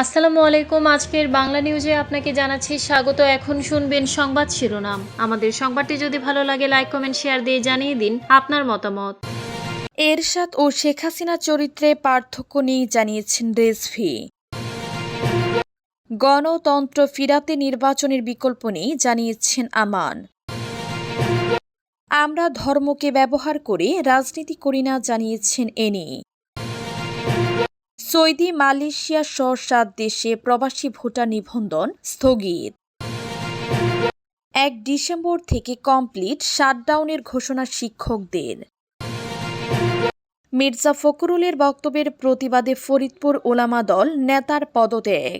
আসসালামু আলাইকুম। আজকের বাংলা নিউজে আপনাকে জানাচ্ছি স্বাগত। এখন শুনবেন সংবাদ শিরোনাম। আমাদের সংবাদটি যদি ভালো লাগে লাইক কমেন্ট শেয়ার দিয়ে জানিয়ে দিন আপনার মতামত। এরশাদ ও শেখ হাসিনা চরিত্রে পার্থক্য নেই জানিয়েছেন রেজভি। গণতন্ত্র ফিরাতে নির্বাচনের বিকল্প নেই, জানিয়েছেন আমান। আমরা ধর্মকে ব্যবহার করে রাজনীতি করি না, জানিয়েছেন এনি সৌদি মালয়েশিয়া সহ সাত দেশে প্রবাসী ভোটার নিবন্ধন স্থগিত। এক ডিসেম্বর থেকে কমপ্লিট শাটডাউনের ঘোষণা শিক্ষকদের। মির্জা ফখরুলের বক্তব্যের প্রতিবাদে ফরিদপুর ওলামা দল নেতার পদত্যাগ।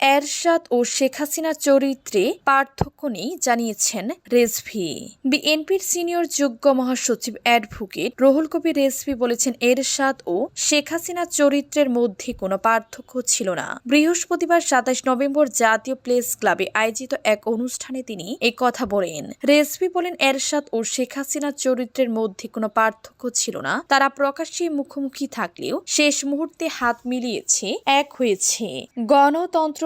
এরশাদ ও শেখ হাসিনা চরিত্রে পার্থক্য নেই, জানিয়েছেন রেজভি। বিএনপির সিনিয়র যোগ্য মহাসচিব অ্যাডভোকেট রুহুল কবির রেজভি বলেছেন, এরশাদ ও শেখ হাসিনা চরিত্রের মধ্যে কোনো পার্থক্য ছিল না। বৃহস্পতিবার সাতাশ নভেম্বর জাতীয় প্লেস ক্লাবে আয়োজিত এক অনুষ্ঠানে তিনি এই কথা বলেন। রেজভি বলেন, এরশাদ ও শেখ হাসিনা চরিত্রের মধ্যে কোনো পার্থক্য ছিল না। তারা প্রকাশ্যে মুখোমুখি থাকলেও শেষ মুহূর্তে হাত মিলিয়েছে, এক হয়েছে।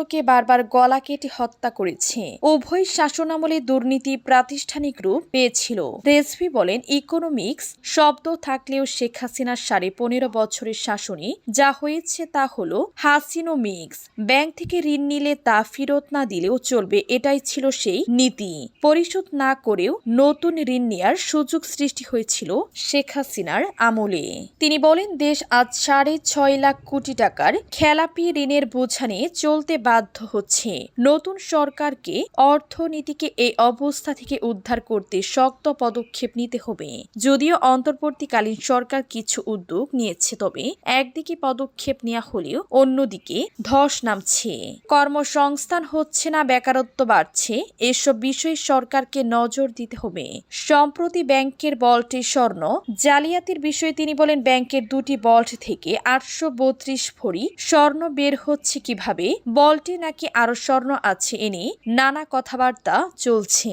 গণতন্ত্রকে বারবার গলা কেটে হত্যা করেছে। উভয় শাসনামলে দুর্নীতি প্রাতিষ্ঠানিক রূপ পেয়েছিল। রেজভি বলেন, ইকোনমিক্স শব্দ থাকলেও শেখ হাসিনার সাড়ে পনেরো বছরের শাসনে যা হয়েছে তা হলো হাসিনোমিক্স। ব্যাংক থেকে ঋণ নিলে তা ফেরত না দিলেও চলবে, এটাই ছিল সেই নীতি। পরিশোধ না করেও নতুন ঋণ নেয়ার সুযোগ সৃষ্টি হয়েছিল শেখ হাসিনার আমলে। তিনি বলেন, দেশ আজ সাড়ে ছয় লাখ কোটি টাকার খেলাপি ঋণের বোঝা নিয়ে চলতে বাধ্য হচ্ছে। নতুন সরকারকে অর্থনীতিকে এই অবস্থা থেকে উদ্ধার করতে শক্ত পদক্ষেপ নিতে হবে। যদিও অন্তর্বর্তীকালীন সরকার কিছু উদ্যোগ নিয়েছে, তবে একদিকে পদক্ষেপ নেওয়া হলেও অন্যদিকে ধস নামছে। কর্মসংস্থান হচ্ছে না, বেকারত্ব বাড়ছে। এসব বিষয়ে সরকারকে নজর দিতে হবে। সম্প্রতি ব্যাংকের বল্টে স্বর্ণ, জালিয়াতির বিষয়ে তিনি বলেন ব্যাংকের দুটি বল্ট থেকে আটশো বত্রিশ ভরি স্বর্ণ বের হচ্ছে কীভাবে? বল্টে নাকি আরও স্বর্ণ আছে? এনে নানা কথাবার্তা চলছে।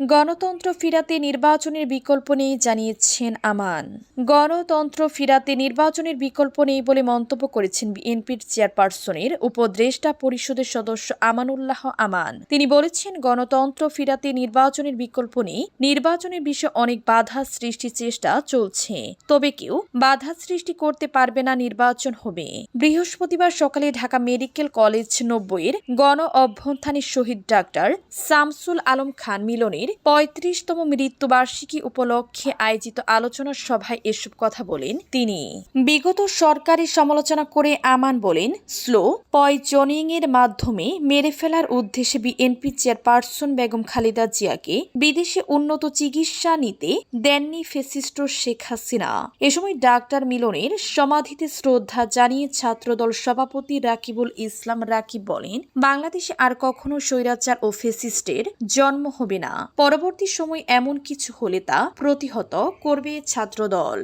গণতন্ত্র ফিরাতে নির্বাচনের বিকল্প নেই, জানিয়েছেন আমান। গণতন্ত্র ফিরাতে নির্বাচনের বিকল্প নেই বলে মন্তব্য করেছেন বিএনপির চেয়ারপারসনের উপদেষ্টা পরিষদের সদস্য আমানুল্লাহ আমান। তিনি বলেছেন, গণতন্ত্র ফিরাতে নির্বাচনের বিকল্প নেই। নির্বাচনের বিষয়ে অনেক বাধা সৃষ্টির চেষ্টা চলছে। তবে কেউ বাধা সৃষ্টি করতে পারবে না, নির্বাচন হবে। বৃহস্পতিবার সকালে ঢাকা মেডিকেল কলেজ নব্বইয়ের গণ অভ্যন্থানের শহীদ ডাক্তার শামসুল আলম খান মিলনের পঁয়ত্রিশতম মৃত্যুবার্ষিকী উপলক্ষে আয়োজিত আলোচনা সভায় এসব কথা বলেন তিনি। বিগত সরকারি সমালোচনা করে আমান বলেন, স্লো পয়জনিং এর মাধ্যমে মেরে ফেলার উদ্দেশ্যে বিএনপি চেয়ারপারসন বেগম খালেদা জিয়াকে বিদেশে উন্নত চিকিৎসা নিতে দেননি ফেসিস্ট শেখ হাসিনা। এ সময় ডাক্তার মিলনের সমাধিতে শ্রদ্ধা জানিয়ে ছাত্রদল সভাপতি রাকিবুল ইসলাম রাকিব বলেন, বাংলাদেশে আর কখনো স্বৈরাচার ও ফেসিস্টের জন্ম হবে না। পরবর্তী সময় এমন কিছু হলে তা প্রতিহত করবে ছাত্রদল।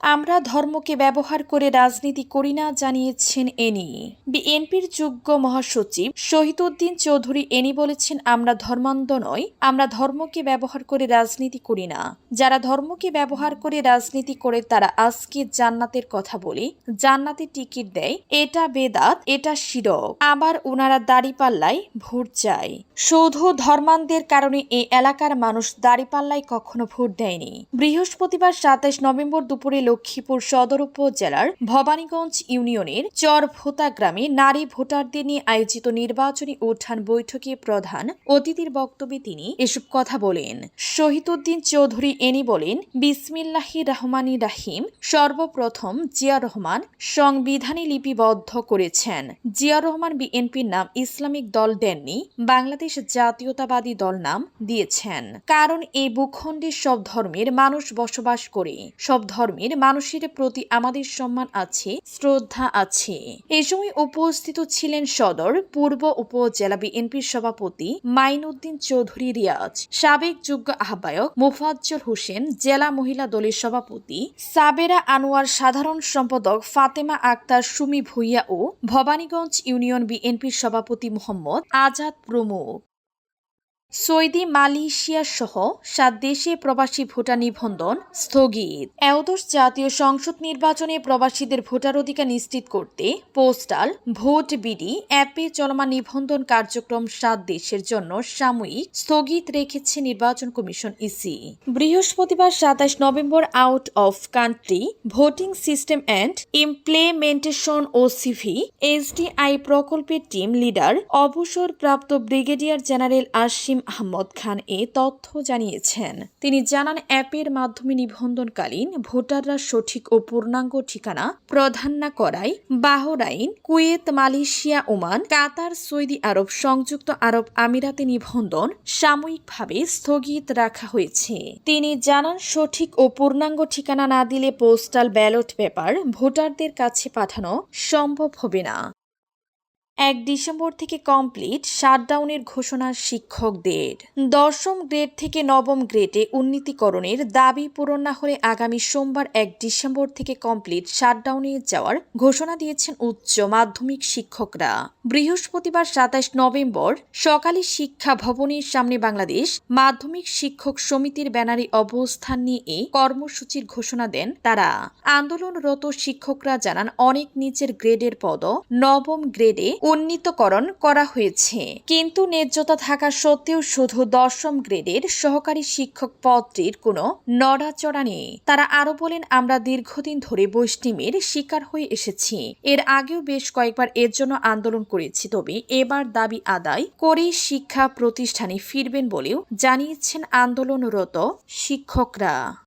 আমরা ধর্মকে ব্যবহার করে রাজনীতি করি না, জানিয়েছেন এনি। বিএনপির যোগ্য মহাসচিব শহীদুদ্দিন চৌধুরী এনি বলেছেন, আমরা ধর্মান্ধ নয় আমরা ধর্মকে ব্যবহার করে রাজনীতি করি না। যারা ধর্মকে ব্যবহার করে রাজনীতি করে, তারা আজকে জান্নাতের কথা বলে। জান্নাতে টিকিট দেয়, এটা বেদাত, এটা শিরক। আবার ওনারা দাড়িপাল্লায় ভোট চায়। শুধু ধর্মান্ধের কারণে এই এলাকার মানুষ দাড়িপাল্লায় কখনো ভোট দেয়নি। বৃহস্পতিবার সাতাইশ নভেম্বর দুপুরে লক্ষ্মীপুর সদর উপজেলার ভবানীগঞ্জ ইউনিয়নের চরভোতা গ্রামে নারী ভোটারদের নিয়ে আয়োজিত নির্বাচনী উত্থান বৈঠকে প্রধান অতিথির বক্তব্যে তিনি এসব কথা বলেন। শহীদুদ্দিন চৌধুরী এনি বলেন, বিসমিল্লাহি রহমানি রাহিম, সর্বপ্রথম জিয়া রহমান সংবিধানে লিপিবদ্ধ করেছেন। জিয়া রহমান বিএনপির নাম ইসলামিক দল দেননি, বাংলাদেশ জাতীয়তাবাদী দল নাম দিয়েছেন। কারণ এই ভূখণ্ডে সব ধর্মের মানুষ বসবাস করে, সব ধর্মের মানুষের প্রতি আমাদের সম্মান আছে, শ্রদ্ধা আছে। এ সময় উপস্থিত ছিলেন সদর পূর্ব উপজেলা বিএনপির সভাপতি মাইনুদ্দিন চৌধুরী রিয়াজ, সাবেক যোগ্য আহ্বায়ক মুফাজ্জল হোসেন, জেলা মহিলা দলের সভাপতি সাবেরা আনোয়ার, সাধারণ সম্পাদক ফাতেমা আক্তার, সুমি ভুইয়া ও ভবানীগঞ্জ ইউনিয়ন বিএনপির সভাপতি মোহাম্মদ আজাদ প্রমুখ। সৌদি মালয়েশিয়া সহ সাত দেশে প্রবাসী ভোটার নিবন্ধন স্থগিত। একাদশ জাতীয় সংসদ নির্বাচনে প্রবাসীদের ভোটার অধিকার নিশ্চিত করতে পোস্টাল, ভোট বিডি, অ্যাপে চলমান নিবন্ধন কার্যক্রম সাত দেশের জন্য সাময়িক স্থগিত রেখেছে নির্বাচন কমিশন ইসি। বৃহস্পতিবার সাতাশ November out of country voting system and implementation O CV SDI প্রকল্পের টিম লিডার, অবসরপ্রাপ্ত ব্রিগেডিয়ার জেনারেল আসিম আহমদ খান এ তথ্য জানিয়েছেন। তিনি জানান, অ্যাপের মাধ্যমে নিবন্ধনকালীন ভোটাররা সঠিক ও পূর্ণাঙ্গ ঠিকানা প্রধান না করায় Bahrain, Kuwait, Malaysia, Oman, Qatar, Saudi Arab সংযুক্ত আরব আমিরাতে নিবন্ধন সাময়িকভাবে স্থগিত রাখা হয়েছে। তিনি জানান, সঠিক ও পূর্ণাঙ্গ ঠিকানা না দিলে পোস্টাল ব্যালট পেপার ভোটারদের কাছে পাঠানো সম্ভব হবে না। এক ডিসেম্বর থেকে কমপ্লিট শাটডাউনের ঘোষণা শিক্ষকদের। দশম গ্রেড থেকে নবম গ্রেডে উন্নীতিকরণের দাবি পূরণ না হলে আগামী সোমবার এক ডিসেম্বর থেকে কমপ্লিট শাটডাউনে যাওয়ার ঘোষণা দিয়েছেন উচ্চ মাধ্যমিক শিক্ষকরা। বৃহস্পতিবার সাতাশ নভেম্বর সকালে শিক্ষা ভবনের সামনে বাংলাদেশ মাধ্যমিক শিক্ষক সমিতির ব্যানারে অবস্থান নিয়ে এই কর্মসূচির ঘোষণা দেন তারা। আন্দোলনরত শিক্ষকরা জানান, অনেক নিচের গ্রেডের পদ নবম গ্রেডে উন্নীতকরণ করা হয়েছে। কিন্তু ন্যায্যতা থাকা সত্ত্বেও শুধু দশম গ্রেডের সহকারী শিক্ষক পদটির কোনো নড়াচড়া নেই। তারা আরও বলেন, আমরা দীর্ঘদিন ধরে বৈষ্ণিমের শিকার হয়ে এসেছি। এর আগেও বেশ কয়েকবার এর জন্য আন্দোলন করেছি, তবে এবার দাবি আদায় করে শিক্ষা প্রতিষ্ঠানে ফিরবেন বলেও জানিয়েছেন আন্দোলনরত শিক্ষকরা।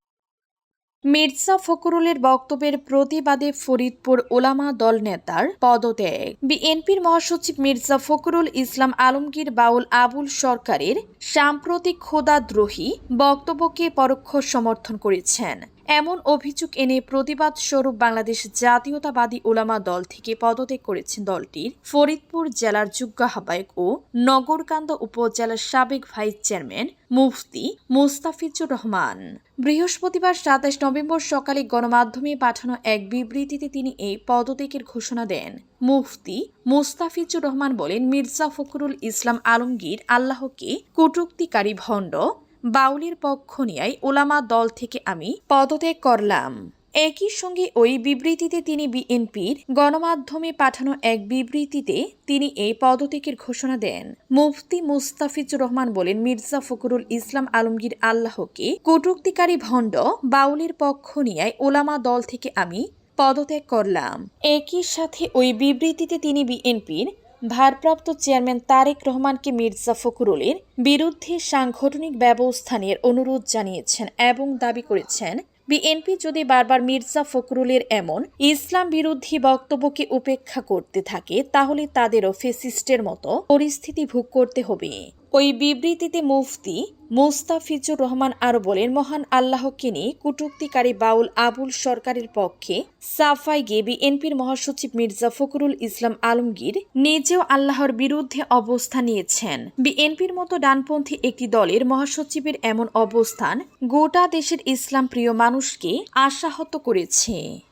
মির্জা ফখরুলের বক্তব্যের প্রতিবাদে ফরিদপুর ওলামা দল নেতার পদত্যাগ। বিএনপির মহাসচিব মির্জা ফখরুল ইসলাম আলমগীর বাউল আবুল সরকারের সাম্প্রতিক খোদাদ্রোহী বক্তব্যকে পরোক্ষ সমর্থন করেছেন। এমন অভিযোগ এনে প্রতিবাদ স্বরূপ বাংলাদেশ জাতীয়তাবাদী ওলামা দল থেকে পদত্যাগ করেছেন দলটির ফরিদপুর জেলার যুগ্ম আহ্বায়ক ও নগরকান্দা উপজেলার সাবেক ভাইস চেয়ারম্যান মুফতি মুস্তাফিজুর রহমান। বৃহস্পতিবার সাতাশ নভেম্বর সকালে গণমাধ্যমে পাঠানো এক বিবৃতিতে তিনি এই পদত্যাগের ঘোষণা দেন। মুফতি মুস্তাফিজুর রহমান বলেন, মির্জা ফখরুল ইসলাম আলমগীর আল্লাহকে কটুক্তিকারী ভণ্ড বাউলের পক্ষ নিয়াই ওলামা দল থেকে আমি পদত্যাগ করলাম। একই সঙ্গে ওই বিবৃতিতে তিনি বিএনপির গণমাধ্যমে পাঠানো এক বিবৃতিতে তিনি এই পদত্যাগের ঘোষণা দেন। মুফতি মুস্তাফিজুর রহমান বলেন, মির্জা ফখরুল ইসলাম আলমগীর আল্লাহকে কটুক্তিকারী ভণ্ড বাউলের পক্ষ নিয়াই ওলামা দল থেকে আমি পদত্যাগ করলাম। একই সাথে ওই বিবৃতিতে তিনি বিএনপির ভারপ্রাপ্ত চেয়ারম্যান তারেক রহমানকে মির্জা ফখরুলের বিরুদ্ধে সাংগঠনিক ব্যবস্থা নিয়ে অনুরোধ জানিয়েছেন এবং দাবি করেছেন, বিএনপি যদি বারবার মির্জা ফখরুলের এমন ইসলাম বিরোধী বক্তব্যকে উপেক্ষা করতে থাকে, তাহলে তাদেরও ফেসিস্টের মতো পরিস্থিতি ভোগ করতে হবে। ওই বিবৃতিতে মুফতি মুস্তাফিজুর রহমান আরও বলেন, মহান আল্লাহকে নিয়ে কটুক্তিকারী বাউল আবুল সরকারের পক্ষে সাফাই গিয়ে বিএনপির মহাসচিব মির্জা ফখরুল ইসলাম আলমগীর নিজেও আল্লাহর বিরুদ্ধে অবস্থান নিয়েছেন। বিএনপির মতো ডানপন্থী একটি দলের মহাসচিবের এমন অবস্থান গোটা দেশের ইসলাম প্রিয় মানুষকে আশাহত করেছে।